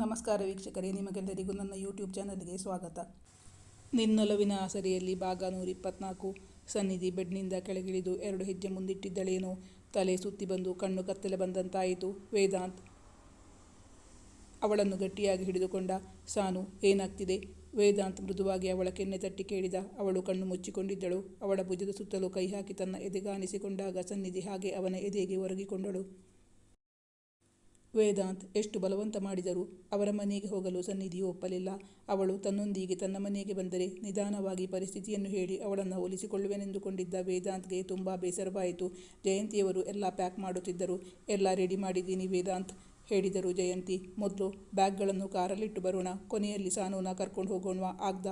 ನಮಸ್ಕಾರ ವೀಕ್ಷಕರೇ, ನಿಮಗೆಲ್ಲರಿಗೂ ನನ್ನ ಯೂಟ್ಯೂಬ್ ಚಾನಲ್ಗೆ ಸ್ವಾಗತ. ನಿನ್ನೊಲವಿನ ಆಸರೆಯಲ್ಲಿ ಭಾಗ ನೂರ ಇಪ್ಪತ್ನಾಲ್ಕು, ಸನ್ನಿಧಿ ಬೆಡ್ನಿಂದ ಕೆಳಗಿಳಿದು ಎರಡು ಹೆಜ್ಜೆ ಮುಂದಿಟ್ಟಿದ್ದಳೇನೋ? ತಲೆ ಸುತ್ತಿ ಬಂದು ಕಣ್ಣು ಕತ್ತಲೆ ಬಂದಂತಾಯಿತು ವೇದಾಂತ್. ಅವಳನ್ನು ಗಟ್ಟಿಯಾಗಿ ಹಿಡಿದುಕೊಂಡ, ಸಾನು, ಏನಾಗ್ತಿದೆ? ವೇದಾಂತ್ ಮೃದುವಾಗಿ ಅವಳ ಕೆನ್ನೆ ತಟ್ಟಿ ಕೇಳಿದ. ಅವಳು ಕಣ್ಣು ಮುಚ್ಚಿಕೊಂಡಿದ್ದಳು. ಅವಳ ಭುಜದ ಸುತ್ತಲೂ ಕೈ ಹಾಕಿ ತನ್ನ ಎದೆಗಾಣಿಸಿಕೊಂಡಾಗ ಸನ್ನಿಧಿ ಹಾಗೆ ಅವನ ಎದೆಗೆ ಒರಗಿಕೊಂಡಳು. ವೇದಾಂತ್ ಎಷ್ಟು ಬಲವಂತ ಮಾಡಿದರೂ ಅವರ ಮನೆಗೆ ಹೋಗಲು ಸನ್ನಿಧಿ ಒಪ್ಪಲಿಲ್ಲ. ಅವಳು ತನ್ನೊಂದಿಗೆ ತನ್ನ ಮನೆಗೆ ಬಂದರೆ ನಿಧಾನವಾಗಿ ಪರಿಸ್ಥಿತಿಯನ್ನು ಹೇಳಿ ಅವಳನ್ನು ಒಲಿಸಿಕೊಳ್ಳುವೆನೆಂದುಕೊಂಡಿದ್ದ ವೇದಾಂತ್ಗೆ ತುಂಬ ಬೇಸರವಾಯಿತು. ಜಯಂತಿಯವರು ಎಲ್ಲ ಪ್ಯಾಕ್ ಮಾಡುತ್ತಿದ್ದರು. ಎಲ್ಲ ರೆಡಿ ಮಾಡಿದ್ದೀನಿ ವೇದಾಂತ್, ಹೇಳಿದರು ಜಯಂತಿ. ಮೊದಲು ಬ್ಯಾಗ್ಗಳನ್ನು ಕಾರಲ್ಲಿಟ್ಟು ಬರೋಣ, ಕೊನೆಯಲ್ಲಿ ಸಾನೂನ ಕರ್ಕೊಂಡು ಹೋಗೋಣ ಆಗ್ದ?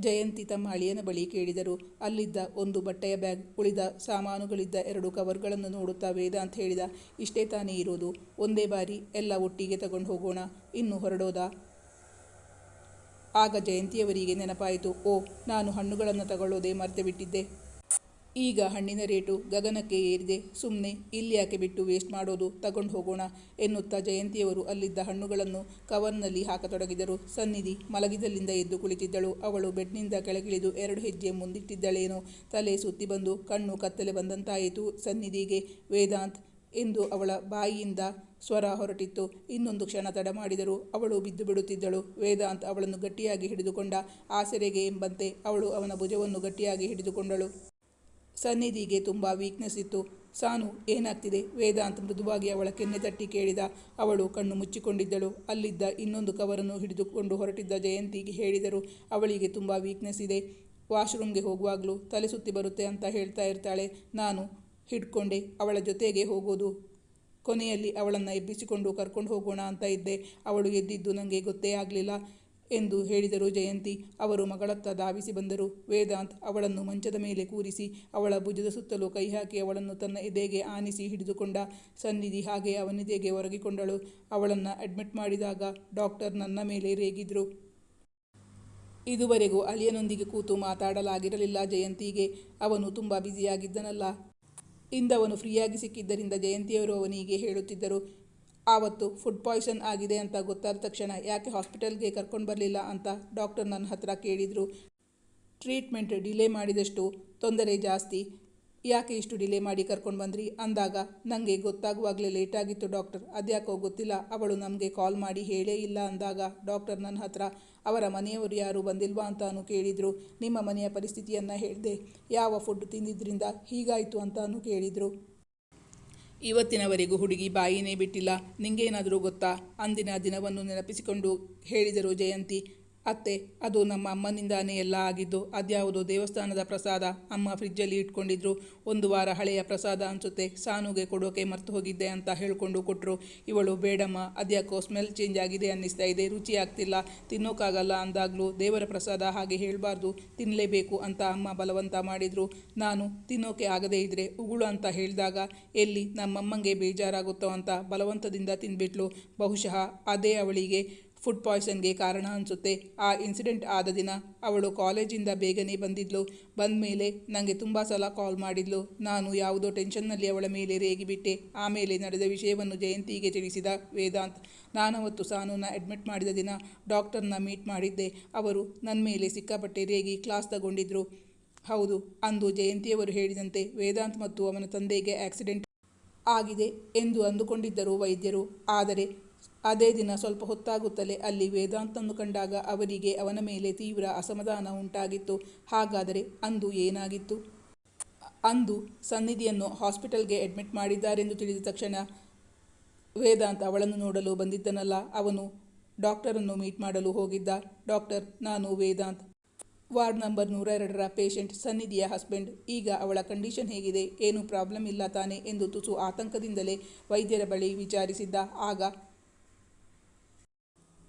ಜಯಂತಿ ತಮ್ಮ ಅಳಿಯನ ಬಳಿ ಕೇಳಿದರು. ಅಲ್ಲಿದ್ದ ಒಂದು ಬಟ್ಟೆಯ ಬ್ಯಾಗ್, ಉಳಿದ ಸಾಮಾನುಗಳಿದ್ದ ಎರಡು ಕವರ್ಗಳನ್ನು ನೋಡುತ್ತಾ ವೇದಾಂತ್ ಹೇಳಿದ. ಇಷ್ಟೇ ತಾನೇ ಇರೋದು. ಒಂದೇ ಬಾರಿ ಎಲ್ಲ ಒಟ್ಟಿಗೆ ತಗೊಂಡು ಹೋಗೋಣ. ಇನ್ನು ಹೊರಡೋದಾ? ಆಗ ಜಯಂತಿಯವರಿಗೆ ನೆನಪಾಯಿತು. ಓ, ನಾನು ಹಣ್ಣುಗಳನ್ನು ತಗೊಳ್ಳೋದೇ ಮರೆತು ಬಿಟ್ಟಿದ್ದೆ ಈಗ ಹಣ್ಣಿನ ರೇಟು ಗಗನಕ್ಕೆ ಏರಿದೆ. ಸುಮ್ಮನೆ ಇಲ್ಲಿ ಯಾಕೆ ಬಿಟ್ಟು ವೇಸ್ಟ್ ಮಾಡೋದು? ತಗೊಂಡು ಹೋಗೋಣ ಎನ್ನುತ್ತಾ ಜಯಂತಿಯವರು ಅಲ್ಲಿದ್ದ ಹಣ್ಣುಗಳನ್ನು ಕವರ್ನಲ್ಲಿ ಹಾಕತೊಡಗಿದರು. ಸನ್ನಿಧಿ ಮಲಗಿದಲ್ಲಿಂದ ಎದ್ದು ಕುಳಿತಿದ್ದಳು. ಅವಳು ಬೆಡ್ನಿಂದ ಕೆಳಗಿಳಿದು ಎರಡು ಹೆಜ್ಜೆ ಮುಂದಿಟ್ಟಿದ್ದಳೇನೋ. ತಲೆ ಸುತ್ತಿ ಬಂದು ಕಣ್ಣು ಕತ್ತಲೆ ಬಂದಂತಾಯಿತು. ಸನ್ನಿಧಿಗೆ, ವೇದಾಂತ್! ಎಂದು ಅವಳ ಬಾಯಿಯಿಂದ ಸ್ವರ ಹೊರಟಿತ್ತು. ಇನ್ನೊಂದು ಕ್ಷಣ ತಡ ಮಾಡಿದರು. ಅವಳು ಬಿದ್ದು ಬಿಡುತ್ತಿದ್ದಳು. ವೇದಾಂತ್ ಅವಳನ್ನು ಗಟ್ಟಿಯಾಗಿ ಹಿಡಿದುಕೊಂಡ ಆಸರೆಗೆ ಎಂಬಂತೆ ಅವಳು ಅವನ ಭುಜವನ್ನು ಗಟ್ಟಿಯಾಗಿ ಹಿಡಿದುಕೊಂಡಳು. ಸನ್ನಿಧಿಗೆ ತುಂಬ ವೀಕ್ನೆಸ್ ಇತ್ತು. ಸಾನು ಏನಾಗ್ತಿದೆ? ವೇದಾಂತ್ ಮೃದುವಾಗಿ ಅವಳ ಕೆನ್ನೆ ತಟ್ಟಿ ಕೇಳಿದ. ಅವಳು ಕಣ್ಣು ಮುಚ್ಚಿಕೊಂಡಿದ್ದಳು. ಅಲ್ಲಿದ್ದ ಇನ್ನೊಂದು ಕವರನ್ನು ಹಿಡಿದುಕೊಂಡು ಹೊರಟಿದ್ದ ಜಯಂತಿಗೆ ಹೇಳಿದರು, ಅವಳಿಗೆ ತುಂಬ ವೀಕ್ನೆಸ್ ಇದೆ. ವಾಶ್ರೂಮ್ಗೆ ಹೋಗುವಾಗಲೂ ತಲೆ ಸುತ್ತಿ ಬರುತ್ತೆ ಅಂತ ಹೇಳ್ತಾ ಇರ್ತಾಳೆ. ನಾನು ಹಿಡ್ಕೊಂಡೆ. ಅವಳ ಜೊತೆಗೆ ಹೋಗೋದು. ಕೊನೆಯಲ್ಲಿ ಅವಳನ್ನು ಎಬ್ಬಿಸಿಕೊಂಡು ಕರ್ಕೊಂಡು ಹೋಗೋಣ ಅಂತ ಇದ್ದೆ. ಅವಳು ಎದ್ದಿದ್ದು ನನಗೆ ಗೊತ್ತೇ ಆಗಲಿಲ್ಲ. ಎಂದು ಹೇಳಿದರು ಜಯಂತಿ. ಅವರು ಮಗಳತ್ತ ಧಾವಿಸಿ ಬಂದರು. ವೇದಾಂತ್ ಅವಳನ್ನು ಮಂಚದ ಮೇಲೆ ಕೂರಿಸಿ, ಅವಳ ಭುಜದ ಸುತ್ತಲೂ ಕೈ ಹಾಕಿ ಅವಳನ್ನು ತನ್ನ ಎದೆಗೆ ಆನಿಸಿ ಹಿಡಿದುಕೊಂಡ ಸನ್ನಿಧಿ ಹಾಗೆ ಅವನಿದೆಗೆ ಒರಗಿಕೊಂಡಳು. ಅವಳನ್ನು ಅಡ್ಮಿಟ್ ಮಾಡಿದಾಗ ಡಾಕ್ಟರ್ ನನ್ನ ಮೇಲೆ ರೇಗಿದ್ರು. ಇದುವರೆಗೂ ಅಲಿಯನೊಂದಿಗೆ ಕೂತು ಮಾತಾಡಲಾಗಿರಲಿಲ್ಲ ಜಯಂತಿಗೆ. ಅವನು ತುಂಬ ಬ್ಯುಸಿಯಾಗಿದ್ದನಲ್ಲ. ಇಂದವನು ಫ್ರೀಯಾಗಿ ಸಿಕ್ಕಿದ್ದರಿಂದ ಜಯಂತಿಯವರು ಅವನಿಗೆ ಹೇಳುತ್ತಿದ್ದರು ಆವತ್ತು ಫುಡ್ ಪಾಯ್ಸನ್ ಆಗಿದೆ ಅಂತ ಗೊತ್ತಾದ ತಕ್ಷಣ ಯಾಕೆ ಹಾಸ್ಪಿಟಲ್ಗೆ ಕರ್ಕೊಂಡು ಬರಲಿಲ್ಲ ಅಂತ ಡಾಕ್ಟರ್ ನನ್ನ ಹತ್ರ ಕೇಳಿದರು. ಟ್ರೀಟ್ಮೆಂಟ್ ಡಿಲೇ ಮಾಡಿದಷ್ಟು ತೊಂದರೆ ಜಾಸ್ತಿ. ಯಾಕೆ ಇಷ್ಟು ಡಿಲೇ ಮಾಡಿ ಕರ್ಕೊಂಡು ಬಂದ್ರಿ? ಅಂದಾಗ ನನಗೆ ಗೊತ್ತಾಗುವಾಗಲೇ ಲೇಟಾಗಿತ್ತು ಡಾಕ್ಟರ್. ಅದ್ಯಾಕೋ ಗೊತ್ತಿಲ್ಲ. ಅವಳು ನಮಗೆ ಕಾಲ್ ಮಾಡಿ ಹೇಳೇ ಇಲ್ಲ ಅಂದಾಗ ಡಾಕ್ಟರ್ ನನ್ನ ಹತ್ರ, ಅವರ ಮನೆಯವರು ಯಾರು ಬಂದಿಲ್ವಾ ಅಂತಾನು ಕೇಳಿದರು. ನಿಮ್ಮ ಮನೆಯ ಪರಿಸ್ಥಿತಿಯನ್ನು ಹೇಳಿದೆ, ಯಾವ ಫುಡ್ ತಿಂದಿದ್ದರಿಂದ ಹೀಗಾಯಿತು ಅಂತಾನು ಕೇಳಿದರು. ಇವತ್ತಿನವರೆಗೂ ಹುಡುಗಿ ಬಾಯಿನೇ ಬಿಟ್ಟಿಲ್ಲ. ನಿಂಗೇನಾದರೂ ಗೊತ್ತಾ? ಅಂದಿನ ದಿನವನ್ನು ನೆನಪಿಸಿಕೊಂಡು ಹೇಳಿದರು ಜಯಂತಿ. ಅತ್ತೆ, ಅದು ನಮ್ಮ ಅಮ್ಮನಿಂದಾನೇ ಎಲ್ಲ ಆಗಿದ್ದು, ಅದ್ಯಾವುದೋ ದೇವಸ್ಥಾನದ ಪ್ರಸಾದ ಅಮ್ಮ ಫ್ರಿಜ್ಜಲ್ಲಿ ಇಟ್ಕೊಂಡಿದ್ರು. ಒಂದು ವಾರ ಹಳೆಯ ಪ್ರಸಾದ ಅನಿಸುತ್ತೆ, ಸಾನುಗೆ ಕೊಡೋಕೆ ಮರ್ತು ಹೋಗಿದ್ದೆ ಅಂತ ಹೇಳಿಕೊಂಡು ಕೊಟ್ಟರು ಇವಳು, ಬೇಡಮ್ಮ, ಅದ್ಯಾಕೋ ಸ್ಮೆಲ್ ಚೇಂಜ್ ಆಗಿದೆ ಅನ್ನಿಸ್ತಾ ಇದೆ, ರುಚಿ ಆಗ್ತಿಲ್ಲ ತಿನ್ನೋಕ್ಕಾಗಲ್ಲ ಅಂದಾಗಲೂ, ದೇವರ ಪ್ರಸಾದ ಹಾಗೆ ಹೇಳಬಾರ್ದು ತಿನ್ನಲೇಬೇಕು ಅಂತ ಅಮ್ಮ ಬಲವಂತ ಮಾಡಿದರು. ನಾನು, ತಿನ್ನೋಕೆ ಆಗದೇ ಇದ್ದರೆ ಉಗುಳು ಅಂತ ಹೇಳಿದಾಗ, ಎಲ್ಲಿ ನಮ್ಮಮ್ಮಂಗೆ ಬೇಜಾರಾಗುತ್ತೋ ಅಂತ ಬಲವಂತದಿಂದ ತಿಂದ್ಬಿಟ್ಲು. ಬಹುಶಃ ಅದೇ ಅವಳಿಗೆ ಫುಡ್ ಪಾಯ್ಸನ್ಗೆ ಕಾರಣ ಅನಿಸುತ್ತೆ. ಆ ಇನ್ಸಿಡೆಂಟ್ ಆದ ದಿನ ಅವಳು ಕಾಲೇಜಿಂದ ಬೇಗನೆ ಬಂದಿದ್ಲು. ಬಂದ ಮೇಲೆ ನನಗೆ ತುಂಬ ಸಲ ಕಾಲ್ ಮಾಡಿದ್ಲು. ನಾನು ಯಾವುದೋ ಟೆನ್ಷನ್ನಲ್ಲಿ ಅವಳ ಮೇಲೆ ರೇಗಿಬಿಟ್ಟೆ. ಆಮೇಲೆ ನಡೆದ ವಿಷಯವನ್ನು ಜಯಂತಿಗೆ ತಿಳಿಸಿದ ವೇದಾಂತ್, ನಾನವತ್ತು ಸಾನೂನ ಅಡ್ಮಿಟ್ ಮಾಡಿದ ದಿನ ಡಾಕ್ಟರ್ನ ಮೀಟ್ ಮಾಡಿದ್ದೆ. ಅವರು ನನ್ನ ಮೇಲೆ ಸಿಕ್ಕಾಪಟ್ಟೆ ರೇಗಿ ಕ್ಲಾಸ್ ತಗೊಂಡಿದ್ರು. ಹೌದು, ಅಂದು ಜಯಂತಿಯವರು ಹೇಳಿದಂತೆ ವೇದಾಂತ್ ಮತ್ತು ಅವನ ತಂದೆಗೆ ಆಕ್ಸಿಡೆಂಟ್ ಆಗಿದೆ ಎಂದು ಅಂದುಕೊಂಡಿದ್ದರು ವೈದ್ಯರು. ಆದರೆ ಅದೇ ದಿನ ಸ್ವಲ್ಪ ಹೊತ್ತಾಗುತ್ತಲೇ ಅಲ್ಲಿ ವೇದಾಂತನ್ನು ಕಂಡಾಗ ಅವರಿಗೆ ಅವನ ಮೇಲೆ ತೀವ್ರ ಅಸಮಾಧಾನ ಉಂಟಾಗಿತ್ತು. ಹಾಗಾದರೆ ಅಂದು ಏನಾಗಿತ್ತು? ಅಂದು ಸನ್ನಿಧಿಯನ್ನು ಹಾಸ್ಪಿಟಲ್ಗೆ ಅಡ್ಮಿಟ್ ಮಾಡಿದ್ದಾರೆಂದು ತಿಳಿದ ತಕ್ಷಣ ವೇದಾಂತ್ ಅವಳನ್ನು ನೋಡಲು ಬಂದಿದ್ದನಲ್ಲ, ಅವನು ಡಾಕ್ಟರನ್ನು ಮೀಟ್ ಮಾಡಲು ಹೋಗಿದ್ದ. ಡಾಕ್ಟರ್, ನಾನು ವೇದಾಂತ್. ವಾರ್ಡ್ ನಂಬರ್ ನೂರ ಎರಡರ ಪೇಷಂಟ್ ಸನ್ನಿಧಿಯ ಹಸ್ಬೆಂಡ್. ಈಗ ಅವಳ ಕಂಡೀಷನ್ ಹೇಗಿದೆ? ಏನು ಪ್ರಾಬ್ಲಮ್ ಇಲ್ಲ ತಾನೆ ಎಂದು ತುಸು ಆತಂಕದಿಂದಲೇ ವೈದ್ಯರ ಬಳಿ ವಿಚಾರಿಸಿದ್ದ. ಆಗ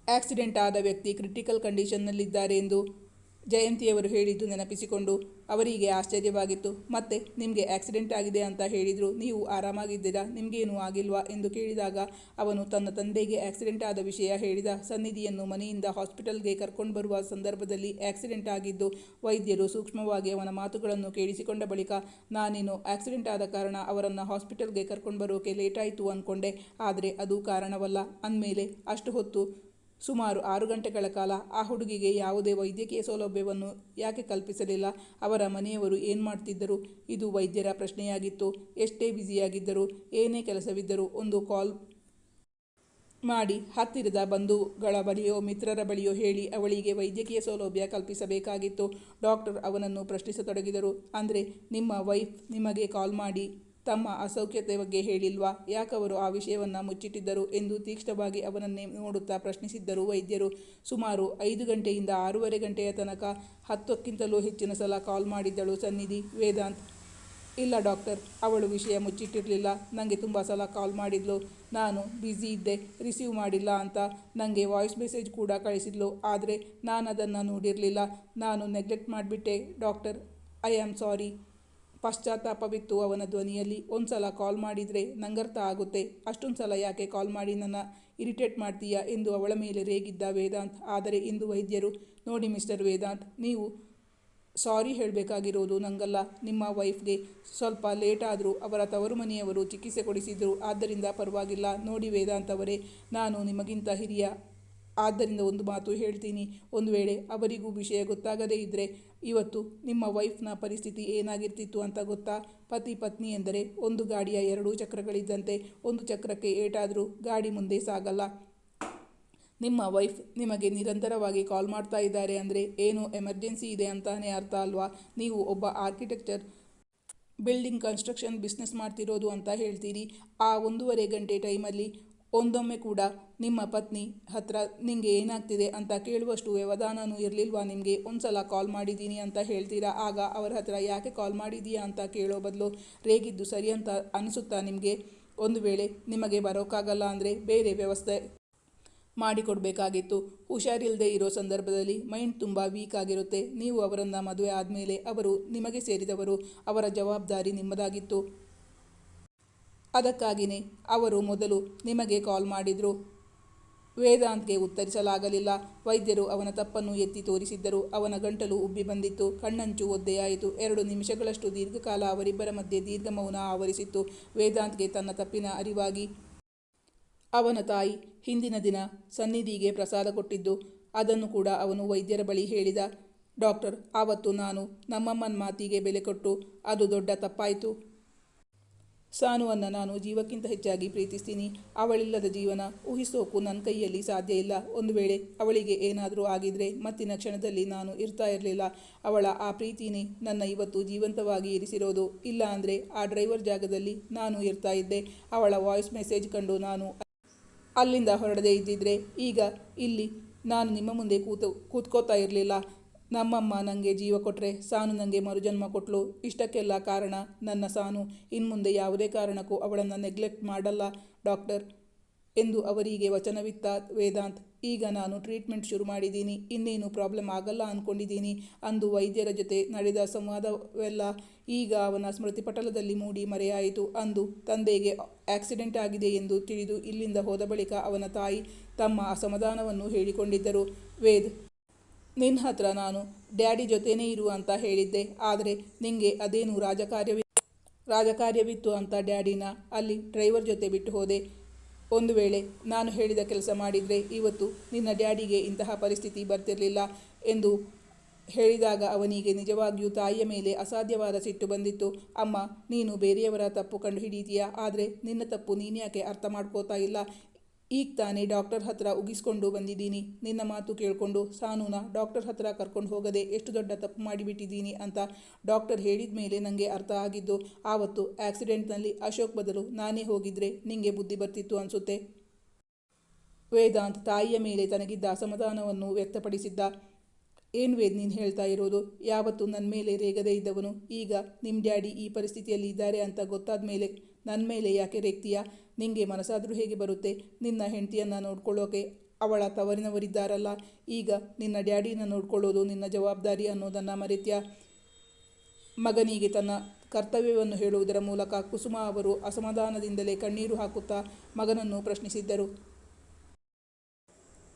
ಆಕ್ಸಿಡೆಂಟ್ ಆದ ವ್ಯಕ್ತಿ ಕ್ರಿಟಿಕಲ್ ಕಂಡೀಷನ್ನಲ್ಲಿದ್ದಾರೆ ಎಂದು ಜಯಂತಿಯವರು ಹೇಳಿದ್ದು ನೆನಪಿಸಿಕೊಂಡು ಅವರಿಗೆ ಆಶ್ಚರ್ಯವಾಗಿತ್ತು. ಮತ್ತೆ, ನಿಮಗೆ ಆಕ್ಸಿಡೆಂಟ್ ಆಗಿದೆ ಅಂತ ಹೇಳಿದರು, ನೀವು ಆರಾಮಾಗಿದ್ದೀರಾ? ನಿಮಗೇನೂ ಆಗಿಲ್ವಾ? ಎಂದು ಕೇಳಿದಾಗ ಅವನು ತನ್ನ ತಂದೆಗೆ ಆಕ್ಸಿಡೆಂಟ್ ಆದ ವಿಷಯ ಹೇಳಿದ ಸನ್ನಿಧಿಯನ್ನು ಮನೆಯಿಂದ ಹಾಸ್ಪಿಟಲ್ಗೆ ಕರ್ಕೊಂಡು ಬರುವ ಸಂದರ್ಭದಲ್ಲಿ ಆಕ್ಸಿಡೆಂಟ್ ಆಗಿದ್ದು, ವೈದ್ಯರು ಸೂಕ್ಷ್ಮವಾಗಿ ಅವನ ಮಾತುಗಳನ್ನು ಕೇಳಿಸಿಕೊಂಡ ಬಳಿಕ, ನಾನೇನು ಆಕ್ಸಿಡೆಂಟ್ ಆದ ಕಾರಣ ಅವರನ್ನು ಹಾಸ್ಪಿಟಲ್ಗೆ ಕರ್ಕೊಂಡು ಬರೋಕೆ ಲೇಟಾಯಿತು ಅಂದ್ಕೊಂಡೆ ಆದರೆ ಅದು ಕಾರಣವಲ್ಲ. ಅಂದಮೇಲೆ, ಅಷ್ಟು ಹೊತ್ತು ಸುಮಾರು ಆರು ಗಂಟೆಗಳ ಕಾಲ ಆ ಹುಡುಗಿಗೆ ಯಾವುದೇ ವೈದ್ಯಕೀಯ ಸೌಲಭ್ಯವನ್ನು ಯಾಕೆ ಕಲ್ಪಿಸಲಿಲ್ಲ? ಅವರ ಮನೆಯವರು ಏನು ಮಾಡ್ತಿದ್ದರು? ಇದು ವೈದ್ಯರ ಪ್ರಶ್ನೆಯಾಗಿತ್ತು. ಎಷ್ಟೇ ಬ್ಯುಸಿಯಾಗಿದ್ದರು ಏನೇ ಕೆಲಸವಿದ್ದರೂ ಒಂದು ಕಾಲ್ ಮಾಡಿ ಹತ್ತಿರದ ಬಂಧುಗಳ ಬಳಿಯೋ, ಮಿತ್ರರ ಬಳಿಯೋ ಹೇಳಿ ಅವಳಿಗೆ ವೈದ್ಯಕೀಯ ಸೌಲಭ್ಯ ಕಲ್ಪಿಸಬೇಕಾಗಿತ್ತು. ಡಾಕ್ಟರ್ ಅವನನ್ನು ಪ್ರಶ್ನಿಸತೊಡಗಿದರು. ಅಂದರೆ ನಿಮ್ಮ ವೈಫ್ ನಿಮಗೆ ಕಾಲ್ ಮಾಡಿ ತಮ್ಮ ಅಸೌಖ್ಯತೆ ಬಗ್ಗೆ ಹೇಳಿಲ್ವಾ? ಯಾಕವರು ಆ ವಿಷಯವನ್ನು ಮುಚ್ಚಿಟ್ಟಿದ್ದರು ಎಂದು ತೀಕ್ಷ್ಣವಾಗಿ ಅವನನ್ನೇ ನೋಡುತ್ತಾ ಪ್ರಶ್ನಿಸಿದ್ದರು ವೈದ್ಯರು. ಸುಮಾರು ಐದು ಗಂಟೆಯಿಂದ ಆರೂವರೆ ಗಂಟೆಯ ತನಕ ಹತ್ತಕ್ಕಿಂತಲೂ ಹೆಚ್ಚಿನ ಸಲ ಕಾಲ್ ಮಾಡಿದ್ದಳು ಸನ್ನಿಧಿ, ವೇದಾಂತ್. ಇಲ್ಲ ಡಾಕ್ಟರ್, ಅವಳು ವಿಷಯ ಮುಚ್ಚಿಟ್ಟಿರಲಿಲ್ಲ. ನನಗೆ ತುಂಬ ಸಲ ಕಾಲ್ ಮಾಡಿದ್ಲು. ನಾನು ಬ್ಯುಸಿ ಇದ್ದೆ, ರಿಸೀವ್ ಮಾಡಿಲ್ಲ ಅಂತ ನನಗೆ ವಾಯ್ಸ್ ಮೆಸೇಜ್ ಕೂಡ ಕಳಿಸಿದ್ಲು. ಆದರೆ ನಾನು ಅದನ್ನು ನೋಡಿರಲಿಲ್ಲ. ನಾನು ನೆಗ್ಲೆಕ್ಟ್ ಮಾಡಿಬಿಟ್ಟೆ. Doctor, I am sorry. ಪಶ್ಚಾತ್ತಾಪವಿತ್ತು ಅವನ ಧ್ವನಿಯಲ್ಲಿ. ಒಂದ್ಸಲ ಕಾಲ್ ಮಾಡಿದರೆ ನಂಗರ್ಥ ಆಗುತ್ತೆ. ಅಷ್ಟೊಂದು ಸಲ ಯಾಕೆ ಕಾಲ್ ಮಾಡಿ ನನ್ನ ಇರಿಟೇಟ್ ಮಾಡ್ತೀಯಾ? ಎಂದು ಅವಳ ಮೇಲೆ ರೇಗಿದ್ದ ವೇದಾಂತ್. ಆದರೆ ಇಂದು ವೈದ್ಯರು, ನೋಡಿ ಮಿಸ್ಟರ್ ವೇದಾಂತ್, ನೀವು ಸಾರಿ ಹೇಳಬೇಕಾಗಿರೋದು ನಂಗಲ್ಲ. ನಿಮ್ಮ ವೈಫ್ಗೆ ಸ್ವಲ್ಪ ಲೇಟ್ ಆದರೂ ಅವರ ತವರು ಮನೆಯವರು ಚಿಕಿತ್ಸೆ ಕೊಡಿಸಿದರು. ಆದ್ದರಿಂದ ಪರವಾಗಿಲ್ಲ. ನೋಡಿ ವೇದಾಂತ್ ಅವರೇ, ನಾನು ನಿಮಗಿಂತ ಹಿರಿಯ ಆದ್ದರಿಂದ ಒಂದು ಮಾತು ಹೇಳ್ತೀನಿ. ಒಂದು ವೇಳೆ ಅವರಿಗೂ ವಿಷಯ ಗೊತ್ತಾಗದೇ ಇದ್ದರೆ ಇವತ್ತು ನಿಮ್ಮ ವೈಫ್ನ ಪರಿಸ್ಥಿತಿ ಏನಾಗಿರ್ತಿತ್ತು ಅಂತ ಗೊತ್ತಾ? ಪತಿ ಪತ್ನಿ ಎಂದರೆ ಒಂದು ಗಾಡಿಯ ಎರಡೂ ಚಕ್ರಗಳಿದ್ದಂತೆ ಒಂದು ಚಕ್ರಕ್ಕೆ ಏಟಾದರೂ ಗಾಡಿ ಮುಂದೆ ಸಾಗಲ್ಲ. ನಿಮ್ಮ ವೈಫ್ ನಿಮಗೆ ನಿರಂತರವಾಗಿ ಕಾಲ್ ಮಾಡ್ತಾ ಇದ್ದಾರೆ ಅಂದರೆ ಏನು ಎಮರ್ಜೆನ್ಸಿ ಇದೆ ಅಂತಾನೆ ಅರ್ಥ ಅಲ್ವಾ? ನೀವು ಒಬ್ಬ ಆರ್ಕಿಟೆಕ್ಚರ್, ಬಿಲ್ಡಿಂಗ್ ಕನ್ಸ್ಟ್ರಕ್ಷನ್ ಬಿಸ್ನೆಸ್ ಮಾಡ್ತಿರೋದು ಅಂತ ಹೇಳ್ತೀರಿ. ಆ ಒಂದೂವರೆ ಗಂಟೆ ಟೈಮಲ್ಲಿ ಒಂದೊಮ್ಮೆ ಕೂಡ ನಿಮ್ಮ ಪತ್ನಿ ಹತ್ರ ನಿಮಗೆ ಏನಾಗ್ತಿದೆ ಅಂತ ಕೇಳುವಷ್ಟು ವ್ಯವಧಾನನೂ ಇರಲಿಲ್ವಾ? ನಿಮಗೆ ಒಂದು ಸಲ ಕಾಲ್ ಮಾಡಿದ್ದೀನಿ ಅಂತ ಹೇಳ್ತೀರಾ? ಆಗ ಅವರ ಹತ್ರ ಯಾಕೆ ಕಾಲ್ ಮಾಡಿದೀಯಾ ಅಂತ ಕೇಳೋ ಬದಲು ರೇಗಿದ್ದು ಸರಿ ಅಂತ ಅನಿಸುತ್ತಾ ನಿಮಗೆ? ಒಂದು ವೇಳೆ ನಿಮಗೆ ಬರೋಕ್ಕಾಗಲ್ಲ ಅಂದರೆ ಬೇರೆ ವ್ಯವಸ್ಥೆ ಮಾಡಿಕೊಡಬೇಕಾಗಿತ್ತು. ಹುಷಾರಿಲ್ಲದೆ ಇರೋ ಸಂದರ್ಭದಲ್ಲಿ ಮೈಂಡ್ ತುಂಬ ವೀಕ್ ಆಗಿರುತ್ತೆ. ನೀವು ಅವರನ್ನು ಮದುವೆ ಆದಮೇಲೆ ಅವರು ನಿಮಗೆ ಸೇರಿದವರು ಅವರ ಜವಾಬ್ದಾರಿ ನಿಮ್ಮದಾಗಿತ್ತು. ಅದಕ್ಕಾಗಿಯೇ ಅವರು ಮೊದಲು ನಿಮಗೆ ಕಾಲ್ ಮಾಡಿದರು. ವೇದಾಂತ್ಗೆ ಉತ್ತರಿಸಲಾಗಲಿಲ್ಲ. ವೈದ್ಯರು ಅವನ ತಪ್ಪನ್ನು ಎತ್ತಿ ತೋರಿಸಿದ್ದರು. ಅವನ ಗಂಟಲು ಉಬ್ಬಿ ಬಂದಿತ್ತು. ಕಣ್ಣಂಚು ಒದ್ದೆಯಾಯಿತು. ಎರಡು ನಿಮಿಷಗಳಷ್ಟು ದೀರ್ಘಕಾಲ ಅವರಿಬ್ಬರ ಮಧ್ಯೆ ದೀರ್ಘ ಮೌನ ಆವರಿಸಿತ್ತು. ವೇದಾಂತ್ಗೆ ತನ್ನ ತಪ್ಪಿನ ಅರಿವಾಗಿ, ಅವನ ತಾಯಿ ಹಿಂದಿನ ದಿನ ಸನ್ನಿಧಿಗೆ ಪ್ರಸಾದ ಕೊಟ್ಟಿದ್ದು, ಅದನ್ನು ಕೂಡ ಅವನು ವೈದ್ಯರ ಬಳಿ ಹೇಳಿದ. ಡಾಕ್ಟರ್, ಆವತ್ತು ನಾನು ನಮ್ಮಮ್ಮನ ಮಾತಿಗೆ ಬೆಲೆ ಕೊಟ್ಟು, ಅದು ದೊಡ್ಡ ತಪ್ಪಾಯಿತು. ಸಾನುವನ್ನು ನಾನು ಜೀವಕ್ಕಿಂತ ಹೆಚ್ಚಾಗಿ ಪ್ರೀತಿಸ್ತೀನಿ. ಅವಳಿಲ್ಲದ ಜೀವನ ಊಹಿಸೋಕು ನನ್ನ ಕೈಯಲ್ಲಿ ಸಾಧ್ಯ ಇಲ್ಲ. ಒಂದು ವೇಳೆ ಅವಳಿಗೆ ಏನಾದರೂ ಆಗಿದ್ರೆ ಮತ್ತಿನ ಕ್ಷಣದಲ್ಲಿ ನಾನು ಇರ್ತಾ ಇರಲಿಲ್ಲ. ಅವಳ ಆ ಪ್ರೀತಿನೇ ನನ್ನ ಇವತ್ತು ಜೀವಂತವಾಗಿ ಇರಿಸಿರೋದು. ಇಲ್ಲ ಅಂದರೆ ಆ ಡ್ರೈವರ್ ಜಾಗದಲ್ಲಿ ನಾನು ಇರ್ತಾ ಇದ್ದೆ. ಅವಳ ವಾಯ್ಸ್ ಮೆಸೇಜ್ ಕಂಡು ನಾನು ಅಲ್ಲಿಂದ ಹೊರಡದೇ ಇದ್ದಿದ್ರೆ ಈಗ ಇಲ್ಲಿ ನಾನು ನಿಮ್ಮ ಮುಂದೆ ಕೂತು ಕೂತ್ಕೋತಾ ಇರಲಿಲ್ಲ. ನಮ್ಮಮ್ಮ ನನಗೆ ಜೀವ ಕೊಟ್ಟರೆ ಸಾನು ನನಗೆ ಮರುಜನ್ಮ ಕೊಟ್ಟಳು ಇಷ್ಟಕ್ಕೆಲ್ಲ ಕಾರಣ ನನ್ನ ಸಾನು. ಇನ್ಮುಂದೆ ಯಾವುದೇ ಕಾರಣಕ್ಕೂ ಅವಳನ್ನು ನೆಗ್ಲೆಕ್ಟ್ ಮಾಡಲ್ಲ ಡಾಕ್ಟರ್ ಎಂದು ಅವರಿಗೆ ವಚನವಿತ್ತ ವೇದಾಂತ್, ಈಗ ನಾನು ಟ್ರೀಟ್ಮೆಂಟ್ ಶುರು ಮಾಡಿದ್ದೀನಿ. ಇನ್ನೇನು ಪ್ರಾಬ್ಲಮ್ ಆಗಲ್ಲ ಅಂದ್ಕೊಂಡಿದ್ದೀನಿ ಅಂದು ವೈದ್ಯರ ಜೊತೆ ನಡೆದ ಸಂವಾದವೆಲ್ಲ ಈಗ ಅವನ ಸ್ಮೃತಿಪಟಲದಲ್ಲಿ ಮೂಡಿ ಮರೆಯಾಯಿತು. ಅಂದು ತಂದೆಗೆ ಆಕ್ಸಿಡೆಂಟ್ ಆಗಿದೆ ಎಂದು ತಿಳಿದು ಇಲ್ಲಿಂದ ಹೋದ ಬಳಿಕ ಅವನ ತಾಯಿ ತಮ್ಮ ಅಸಮಾಧಾನವನ್ನು ಹೇಳಿಕೊಂಡಿದ್ದರು. ವೇದ್ ನಿನ್ನ ಹತ್ರ ನಾನು ಡ್ಯಾಡಿ ಜೊತೆನೇ ಇರು ಅಂತ ಹೇಳಿದ್ದೆ. ಆದರೆ ನಿಮಗೆ ಅದೇನು ರಾಜಕಾರ್ಯವಿ, ರಾಜಕಾರ್ಯವಿತ್ತು ಅಂತ ಡ್ಯಾಡಿನ ಅಲ್ಲಿ ಡ್ರೈವರ್ ಜೊತೆ ಬಿಟ್ಟು ಹೋದೆ. ಒಂದು ವೇಳೆ ನಾನು ಹೇಳಿದ ಕೆಲಸ ಮಾಡಿದರೆ ಇವತ್ತು ನಿನ್ನ ಡ್ಯಾಡಿಗೆ ಇಂತಹ ಪರಿಸ್ಥಿತಿ ಬರ್ತಿರಲಿಲ್ಲ ಎಂದು ಹೇಳಿದಾಗ ಅವನಿಗೆ ನಿಜವಾಗಿಯೂ ತಾಯಿಯ ಮೇಲೆ ಅಸಾಧ್ಯವಾದ ಸಿಟ್ಟು ಬಂದಿತ್ತು. ಅಮ್ಮ, ನೀನು ಬೇರೆಯವರ ತಪ್ಪು ಕಂಡು ಹಿಡಿತೀಯಾ ಆದರೆ ನಿನ್ನ ತಪ್ಪು ನೀನ್ಯಾಕೆ ಅರ್ಥ ಮಾಡ್ಕೋತಾ ಇಲ್ಲ? ಈಗ ತಾನೇ ಡಾಕ್ಟರ್ ಹತ್ರ ಉಗಿಸ್ಕೊಂಡು ಬಂದಿದ್ದೀನಿ. ನಿನ್ನ ಮಾತು ಕೇಳಿಕೊಂಡು ಸಾನೂನ ಡಾಕ್ಟರ್ ಹತ್ರ ಕರ್ಕೊಂಡು ಹೋಗದೆ ಎಷ್ಟು ದೊಡ್ಡ ತಪ್ಪು ಮಾಡಿಬಿಟ್ಟಿದ್ದೀನಿ ಅಂತ ಡಾಕ್ಟರ್ ಹೇಳಿದ ಮೇಲೆ ನನಗೆ ಅರ್ಥ ಆಗಿದ್ದು, ಆವತ್ತು ಆಕ್ಸಿಡೆಂಟ್ನಲ್ಲಿ ಅಶೋಕ್ ಬದಲು ನಾನೇ ಹೋಗಿದ್ರೆ ನಿಂಗೆ ಬುದ್ಧಿ ಬರ್ತಿತ್ತು ಅನಿಸುತ್ತೆ. ವೇದಾಂತ್ ತಾಯಿಯ ಮೇಲೆ ತನಗಿದ್ದ ಅಸಮಾಧಾನವನ್ನು ವ್ಯಕ್ತಪಡಿಸಿದ್ದ, ಏನು ವೇದ್ ನೀನು ಹೇಳ್ತಾ ಇರೋದು? ಯಾವತ್ತು ನನ್ನ ಮೇಲೆ ರೇಗದೇ ಇದ್ದವನು. ಈಗ ನಿಮ್ಮ ಡ್ಯಾಡಿ ಈ ಪರಿಸ್ಥಿತಿಯಲ್ಲಿ ಇದ್ದಾರೆ ಅಂತ ಗೊತ್ತಾದ ಮೇಲೆ ನನ್ನ ಮೇಲೆ ಯಾಕೆ ರೇಗ್ತೀಯಾ? ನಿಂಗೆ ಮನಸ್ಸಾದರೂ ಹೇಗೆ ಬರುತ್ತೆ? ನಿನ್ನ ಹೆಂಡತಿಯನ್ನು ನೋಡ್ಕೊಳ್ಳೋಕೆ ಅವಳ ತವರಿನವರಿದ್ದಾರಲ್ಲ. ಈಗ ನಿನ್ನ ಡ್ಯಾಡಿನ ನೋಡ್ಕೊಳ್ಳೋದು ನಿನ್ನ ಜವಾಬ್ದಾರಿ ಅನ್ನೋದನ್ನು ಮರೆತ್ಯ? ಮಗನಿಗೆ ತನ್ನ ಕರ್ತವ್ಯವನ್ನು ಹೇಳುವುದರ ಮೂಲಕ ಕುಸುಮ ಅವರು ಅಸಮಾಧಾನದಿಂದಲೇ ಕಣ್ಣೀರು ಹಾಕುತ್ತಾ ಮಗನನ್ನು ಪ್ರಶ್ನಿಸಿದ್ದರು.